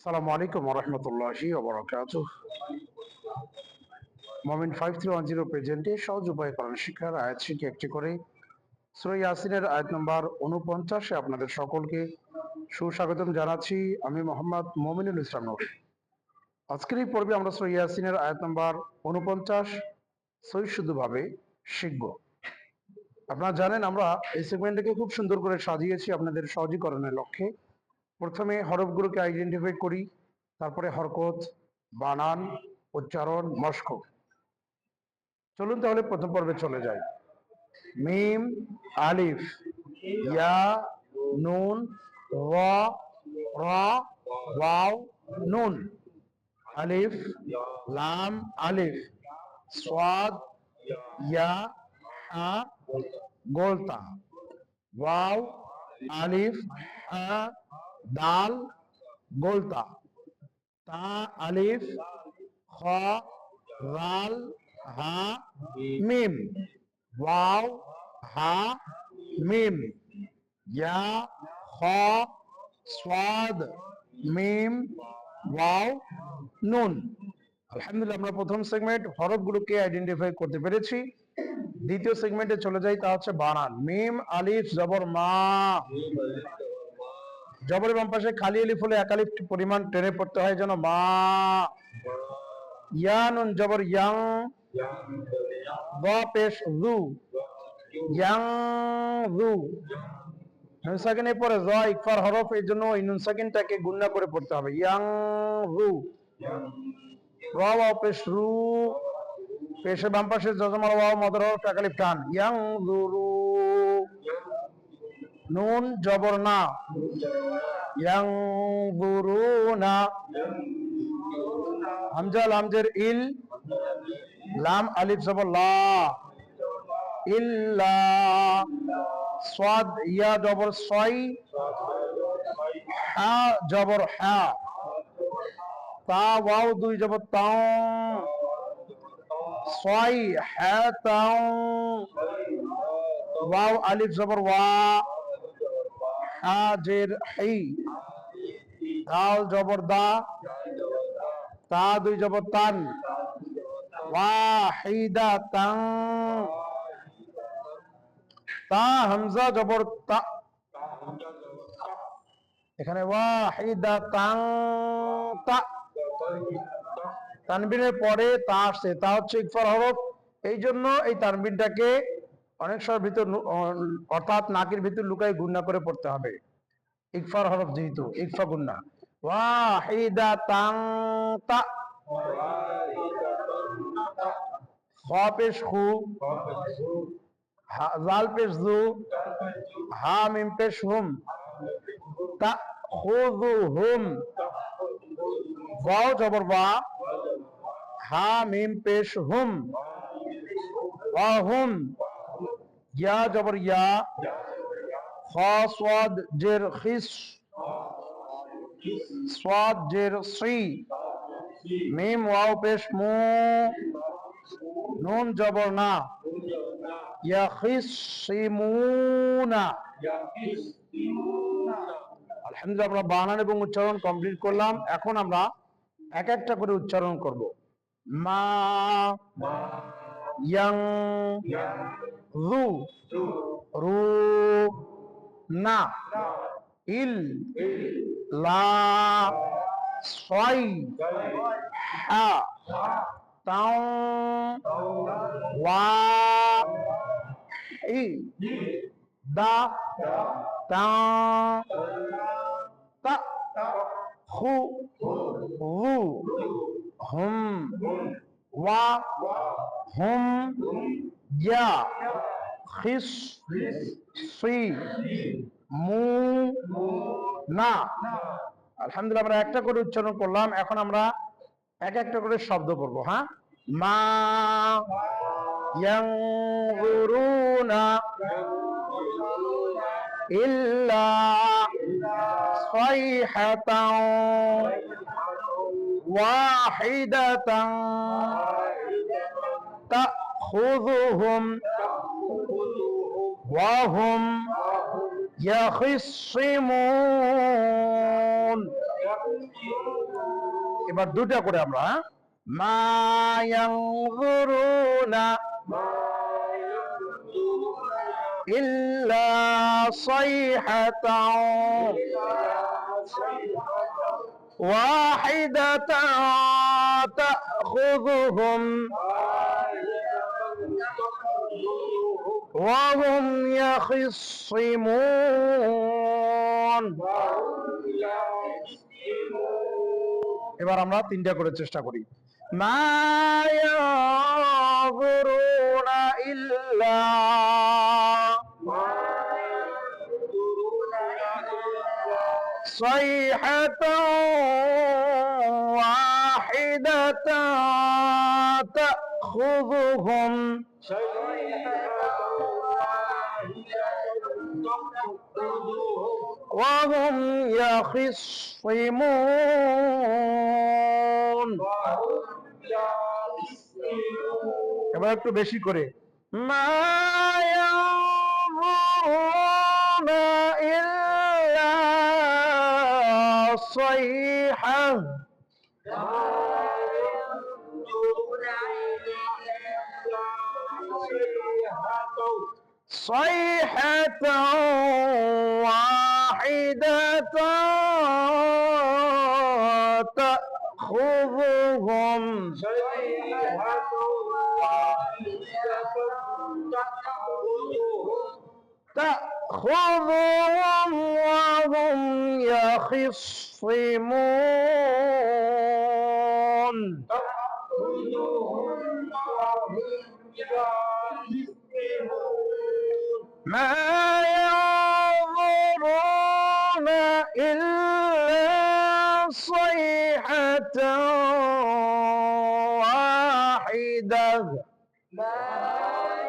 আসসালামু আলাইকুম রহমতুল্লাহি ওবরাকাত Momin five three one zero প্রেজেন্টে সহজ উপায় কোরআন শিক্ষার আয়াত শিখে একটি করে সুরা ইয়াসিনের আয়াত নম্বর উনপঞ্চাশে আপনাদের সকলকে সুস্বাগতম জানাচ্ছি আমি মোহাম্মদ মমিনুল ইসলাম নূর। আজকের এই পর্বে আমরা সুরা ইয়াসিনের আয়াত নম্বর উনপঞ্চাশ সই শুদ্ধভাবে শিখব। আপনারা জানেন আমরা এই সেগমেন্টটাকে খুব সুন্দর করে সাজিয়েছি আপনাদের সহজীকরণের লক্ষ্যে। প্রথমে হরফগুলোকে আইডেন্টিফাই করি, তারপরে হরকত, বানান, উচ্চারণ, মস্ক। চলুন তাহলে প্রথম পর্বে চলে যাই। মিম, আলিফ, ইয়া, নুন, ওয়া ওয়াও, নুন। আলিফ, লাম, আলিফ। সোয়াদ ইয়া হা গোলতা। ওয়াও, আলিফ হা দাল, গোলতা। তা, আলিফ, খ, রাল, হা, মিম। ওয়াও, হা, মিম। ইয়া খ সাদ মিম। ওয়াও, নুন। আলহামদুলিল্লাহ, আমরা প্রথম সেগমেন্ট হরফগুলোকে আইডেন্টিফাই করতে পেরেছি। দ্বিতীয় সেগমেন্টে চলে যাই, তা হচ্ছে বানান। মিম, আলিফ, জবর, মা। জবরের বাম পাশে খালি আলিফ হলে এক আলিফ পরিমাণ টেনে পড়তে হয় যেন মা। ইয়ানুন জবর ইয়াং। দ পেশ জু ইয়াং জু নুন পরে জ, ইকফার, হরফ, এই জন্য এই নুন সাকিনটাকে করে পড়তে হবে। ইয়াং রু। র ওয়াও পেশ রু। পেশের বাম পাশে যজমার ওয়াও মদর এক টান ইয়াং রু। নুন জবর না। ইয়ানজুরুনা হামজা লামজের ইল। লাম আলিফ জবর লা। ইল্লা। সাদ ইয়া জবর সাই হা জবর হা। তা ওয়াও দুই জবর তাও। সাই হা তাও। ওয়াও আলিফ জবর ওয়া। হাজের হাই দাল দা, তা দুই জবর তান। ওয়াহিদা তাং হামজা জবর তা। এখানে ওয়াহিদা তা। তানবিনের পরে তা আসছে। তা হচ্ছে ইকফার হরফ। এই জন্য এই তানবিনটাকে অনেক সময় ভিতর অর্থাৎ নাকের ভিতর লুকাই গুন্না করে পড়তে হবে। ইকফার হরফ যেহেতু, ইকফা গুন্না ওয়াহিদা তাং। তা পেশ পেশ জু। হা মিম পেশ হুম। তা হুম। হা হুম। হুম। ইয়া জবর ইয়া খ সোয়াদ জের খিস সোয়াদ জের সি, মিম ওয়াও পেশ মু, নুন জবর না, ইয়া খিসিমুনা আলহামদুলিল্লাহ আমরা বানান এবং উচ্চারণ কমপ্লিট করলাম। এখন আমরা এক একটা করে উচ্চারণ করব। মা, ইয়াং রু। রু না। ইল। লা। ছয় হা তাও। ওয়া। ই। দা। তা। তা। রু হুম। ওয়া। হুম। ইয়া খিস সি মু না আলহামদুলিল্লাহ আমরা একটা করে উচ্চারণ করলাম এখন আমরা এক একটা করে শব্দ করবো হ্যাঁ মা ইয়ানজুরুনা ইল্লা صيحة واحدة تأخذهم وهم يخصمون এবার দুটা করে আমরা হ্যাঁ? মা ইয়ানজুরুনা ইল্লা সাইহাতাও واحدة تأخذهم وهم يخصمون এবার আমরা তিনটা করে চেষ্টা করি মা ইয়াযুরুনা ইল্লা صيحة واحدة تأخذهم وهم يخصمون এবার একটু বেশি করে মা ينظرون إلا صيحة صيحة واحدة تأخذهم. تأخذهم وهم يخصمون. ما ينظرون إلا صيحة واحدة. ما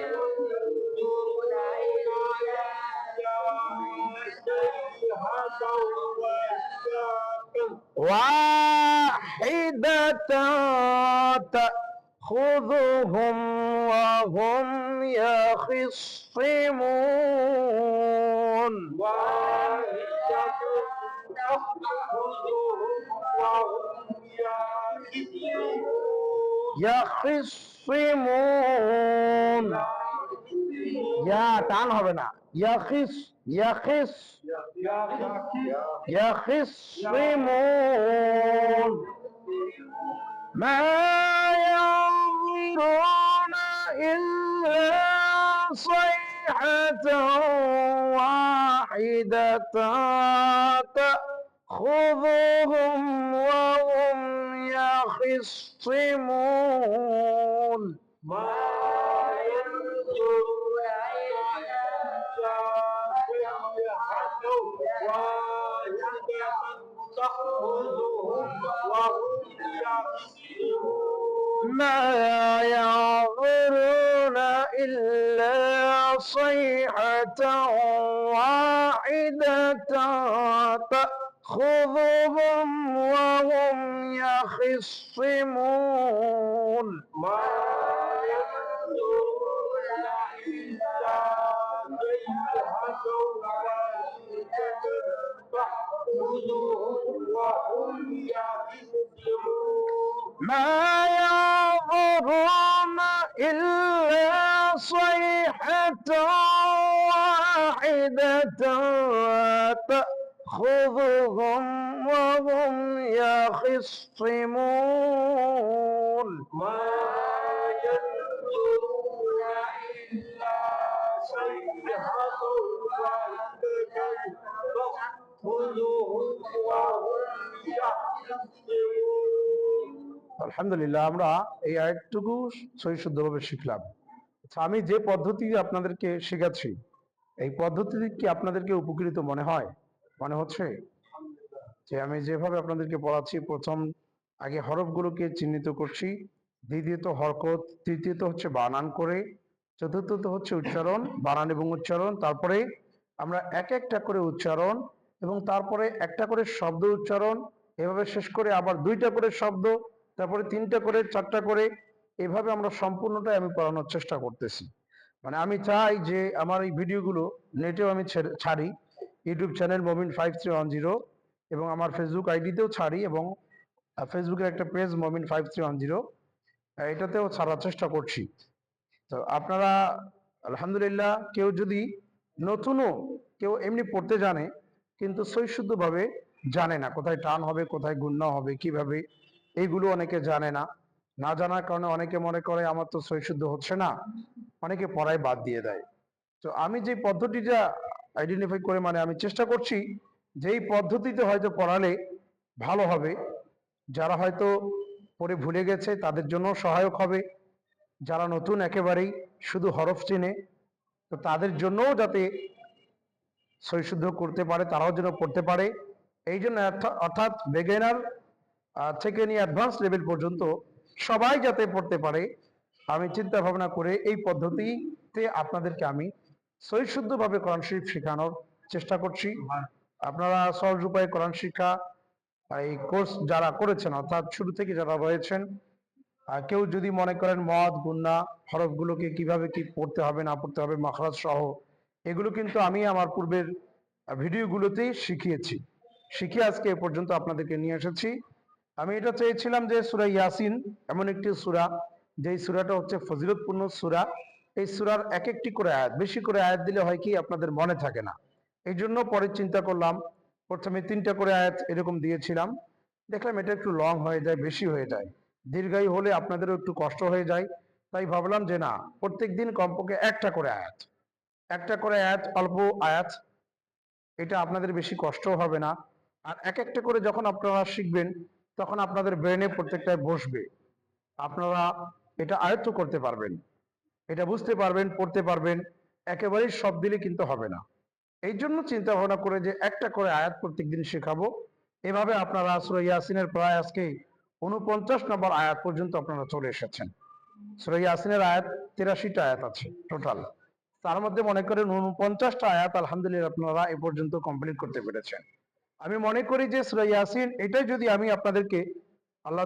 ينظرون إلا صيحة واحدة, واحدة تأخذهم وهم يخصمون يخصمون يا টান হবে না ইয়াখিস ইয়াখিস يخصمون ما ينظرون إلا صيحة واحدة تأخذهم وهم يخصمون. ما ينظرون واحدة تأخذهم وهم يخصمون. ما تأخذهم وهم يخصمون. ما ينظرون إلا صيحة واحدة تأخذهم وهم يخصمون আলহামদুলিল্লাহ আমরা এই আয়াতটুকু সহি শুদ্ধভাবে শিখলাম আচ্ছা আমি যে পদ্ধতি আপনাদেরকে শেখাচ্ছি এই পদ্ধতি কি আপনাদেরকে উপকৃত মনে হয়? মনে হচ্ছে? যে আমি যেভাবে আপনাদেরকে পড়াচ্ছি, প্রথম আগে হরফগুলোকে চিহ্নিত করছি, দ্বিতীয়ত হরকত, তৃতীয়ত হচ্ছে বানান করে, চতুর্থত হচ্ছে উচ্চারণ, বানান এবং উচ্চারণ, তারপরে আমরা এক একটা করে উচ্চারণ এবং তারপরে একটা করে শব্দ উচ্চারণ, এভাবে শেষ করে আবার দুইটা করে শব্দ, তারপরে তিনটা করে, চারটা করে, এভাবে আমরা সম্পূর্ণটাই আমি পড়ানোর চেষ্টা করতেছি। মানে আমি চাই যে আমার এই ভিডিওগুলো নেটেও আমি ছাড়ি YouTube channel Mobin five three one zero এবং আমার ফেসবুক আইডিতেও ছাড়ি এবং ফেসবুকের একটা পেজ মমিন ফাইভ থ্রি ওয়ান জিরো এটাতেও ছাড়ার চেষ্টা করছি। তো আপনারা, আলহামদুলিল্লাহ কেউ যদি নতুনও কেউ এমনি পড়তে জানে, কিন্তু সৈশুদ্ধভাবে জানে না কোথায় টান হবে, কোথায় গুণ্য হবে, কীভাবে, এইগুলো অনেকে জানে না। না জানার কারণে অনেকে মনে করে আমার তো সৈশুদ্ধ হচ্ছে না। অনেকে পড়ায় বাদ দিয়ে দেয়। তো আমি যে পদ্ধতিটা আইডেন্টিফাই করে মানে আমি চেষ্টা করছি যে এই পদ্ধতিতে হয়তো পড়ালে ভালো হবে, যারা হয়তো পড়ে ভুলে গেছে তাদের জন্য সহায়ক হবে। যারা নতুন একেবারেই শুধু হরফ চেনে, তো তাদের জন্যও যাতে সৈশুদ্ধ করতে পারে, তারাও যেন পড়তে পারে। এই জন্য অর্থা- অর্থাৎ বেগেনার থেকে নিয়ে অ্যাডভান্স লেভেল পর্যন্ত সবাই যাতে পড়তে পারে, আমি চিন্তা ভাবনা করে এই পদ্ধতিতে আপনাদেরকে আমি সৈশুদ্ধভাবে কোরআন শরীফ শেখানোর চেষ্টা করছি। আপনারা সহজ উপায়ে কোরআন শিক্ষা, এই কোর্স যারা করেছেন, অর্থাৎ শুরু থেকে যারা রয়েছেন কেউ যদি মনে করেন মদ, গুন্না, হরফগুলোকে কীভাবে কি পড়তে হবে, না পড়তে হবে, মাখরাজ সহ, এগুলো কিন্তু আমি আমার পূর্বের ভিডিওগুলোতেই শিখিয়েছি। শিখিয়ে আজকে এ পর্যন্ত আপনাদেরকে নিয়ে এসেছি। আমি এটা চেয়েছিলাম যে সুরা ইয়াসিন, এমন একটি সুরা, যেই সুরাটা হচ্ছে ফজিলতপূর্ণ সুরা। এই সুরার এক একটি করে আয়াত, বেশি করে আয়াত দিলে হয় কি, আপনাদের মনে থাকে না। এই জন্য পরে চিন্তা করলাম, প্রথমে তিনটা করে আয়াত এরকম দিয়েছিলাম। দেখলাম এটা একটু লং হয়ে যায়, বেশি হয়ে যায়। দীর্ঘায়ু হলে আপনাদেরও একটু কষ্ট হয়ে যায়। তাই ভাবলাম যে না প্রত্যেক দিন কমপক্ষে একটা করে আয়াত। একটা করে আয়াত, অল্প আয়াত, এটা আপনাদের বেশি কষ্ট হবে না। আর এক একটা করে যখন আপনারা শিখবেন তখন আপনাদের ব্রেনে প্রত্যেকটায় বসবে। আপনারা এটা আয়ত্ত করতে পারবেন। এটা বুঝতে পারবেন, পড়তে পারবেন, একেবারেই সব দিলে কিন্তু হবে না। এই জন্য চিন্তা ভাবনা করে যে একটা করে আয়াত প্রত্যেকদিন শেখাবো। এভাবে আপনারা সুরা ইয়াসিনের প্রায় আজকে উনপঞ্চাশ নম্বর আয়াত পর্যন্ত আপনারা চলে এসেছেন। সুরা ইয়াসিনের আয়াত তিরাশিটা আয়াত আছে টোটাল তার মধ্যে মনে করেন উনপঞ্চাশটা আয়াত আলহামদুলিল্লাহ আপনারা এ পর্যন্ত কমপ্লিট করতে পেরেছেন। আমি মনে করি যে সুরা ইয়াসিন, এটাই যদি আমি আপনাদেরকে আল্লাহ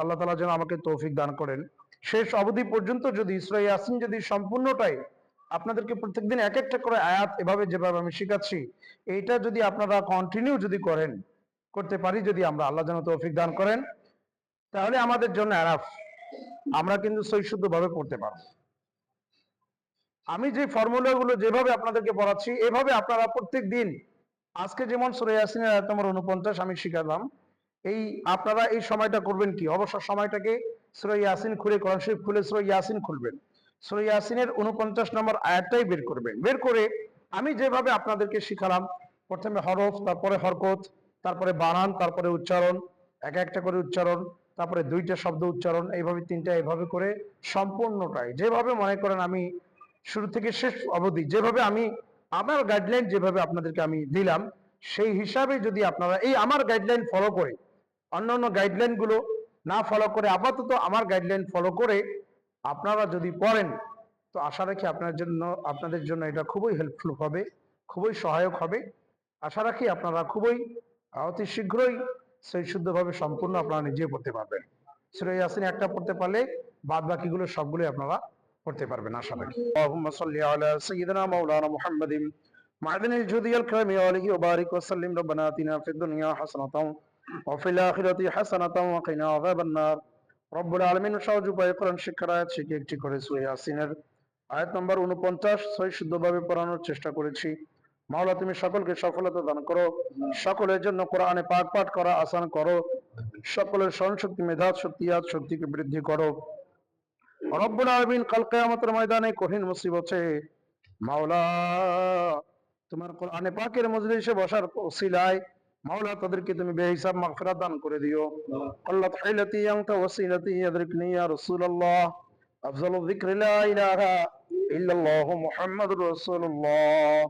আল্লাহ তালা যেন আমাকে তৌফিক দান করেন। শেষ অবধি পর্যন্ত যদি সুরা ইয়াসিন যদি সম্পূর্ণটাই আপনাদেরকে প্রত্যেকদিন এক একটা করে আয়াত এভাবে যেভাবে আমি শিখাচ্ছি, এইটা যদি আপনারা কন্টিনিউ যদি করেন, করতে পারি যদি আমরা আল্লাহ যেন তৌফিক দান করেন, তাহলে আমাদের জন্য আরাফ, আমরা কিন্তু সৈশুদ্ধ ভাবে পড়তে পারব। আমি যে ফর্মুলাগুলো যেভাবে আপনাদেরকে পড়াচ্ছি, এভাবে আপনারা প্রত্যেক দিন আজকে যেমন সুরে ইয়াসিনের আয়াত নম্বর উনপঞ্চাশ, আমি শিখালাম। এই আপনারা এই সময়টা করবেন কি? অবসর সময়টাকে সুরে ইয়াসিন খুলে কোরআন শরীফ খুলে সুরে ইয়াসিন খুলবেন। সুরে ইয়াসিনের উনপঞ্চাশ নম্বর আয়াতটাই বের করবেন। বের করে আমি যেভাবে আপনাদেরকে শিখালাম, প্রথমে হরফ, তারপরে হরকত, তারপরে বানান, তারপরে উচ্চারণ, এক একটা করে উচ্চারণ, তারপরে দুইটা শব্দ উচ্চারণ, এইভাবে, তিনটা এইভাবে করে সম্পূর্ণটাই। যেভাবে মনে করেন আমি শুরু থেকে শেষ অবধি, যেভাবে আমি আমার গাইডলাইন যেভাবে আপনাদেরকে আমি দিলাম, সেই হিসাবে যদি আপনারা এই আমার গাইডলাইন ফলো করে, অন্যান্য গাইডলাইনগুলো না ফলো করে, আপাতত আমার গাইডলাইন ফলো করে আপনারা যদি পড়েন, তো আশা রাখি আপনার জন্য, আপনাদের জন্য এটা খুবই হেল্পফুল হবে, খুবই সহায়ক হবে। আশা রাখি আপনারা খুবই অতি শীঘ্রই সেই শুদ্ধভাবে সম্পূর্ণ আপনারা নিজে পড়তে পারবেন। সুরে ইয়াসিন একটা পড়তে পারলে বাদ বাকিগুলো সবগুলোই আপনারা করতে পারবেন আশা সাল্লি আলা মাওলানা মুহাম্মাদিন জুদিয়াল আলাইহি ওয়া বারিক ওয়া সাল্লিম। আতিনা ফিদ দুনিয়া হাসানাতাও ওয়া ফিল আখিরাতি হাসানাতাও ওয়া কিনা আযাবান নার রব্বুল আলামিন কোরআন শিক্ষার আয়াত শিখে একটি করে সূরা ইয়াসিনের আয়াত নম্বর 49 সহি শুদ্ধভাবে পড়ানোর চেষ্টা করেছি। মাওলা তুমি সকলকে সফলতা দান করো। সকলের জন্য কোরআনে পাঠ পাঠ করা আসান করো। সকলের স্মরণ শক্তি মেধা শক্তি আজ শক্তিকে বৃদ্ধি করো। রব্বুল আলমিন কাল কেয়ামতের ময়দানে কঠিন মুসিবতে মাওলা, তোমার কোরআনে পাকের মজলিসে বসার ওসিলায়, মাওলা, তাদেরকে তুমি বেহিসাব মাগফিরাত দান করে দিও। আল্লাহ ফাইলাতি ইয়াংতা ওয়াসিলাতি ইয়াদরিকনি ইয়া রাসূলুল্লাহ। আফজালু যিকরি লা ইলাহা ইল্লাল্লাহ মুহাম্মাদুর রাসূলুল্লাহ।